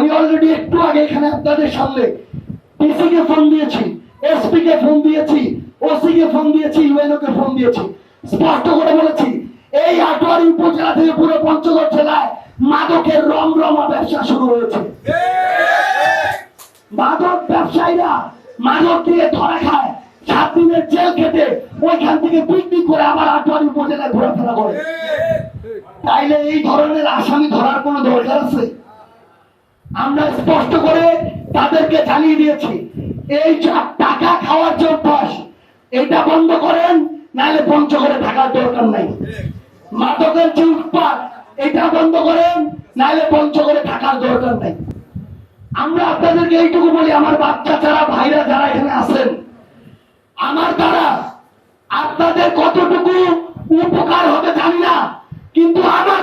আমি অলরেডি একটু আগে এখানে আপনাদের সামনে ডিসি কে ফোন দিয়েছি এসপি কে ফোন দিয়েছি ওসি কে ফোন দিয়েছি ইউএনও কে ফোন দিয়েছি। স্পষ্ট করে বলেছি, এই আটোয়ারি উপজেলা থেকে পুরো পঞ্চগড় জেলায় মাদকের রমরমা ব্যবসা শুরু হয়েছে। মাদক ব্যবসায়ীরা মাদক দিয়ে ধরা খায়, সাত দিনের জেল খেটে ওইখান থেকে বিক্রি করে আবার আটোয়ারি উপজেলায় ঘোরাফেরা করে। তাইলে এই ধরনের আসামি ধরার কোনো দরকার আছে? আমরা স্পষ্ট করে তাদেরকে জানিয়ে দিয়েছি, এই টাকা খাওয়ার যে অভ্যাস এটা বন্ধ করেন, নাহলে পঞ্চগড়ে থাকার দরকার নাই। মাদকের যে উৎপাদ এটা বন্ধ করেন, নাহলে পঞ্চগড়ে থাকার দরকার নাই। আমরা আপনাদেরকে এইটুকু বলি, আমার বাচ্চা যারা, ভাইরা যারা এখানে আছেন, আমার দ্বারা আপনাদের কতটুকু উপকার হবে জানি না, কিন্তু আমার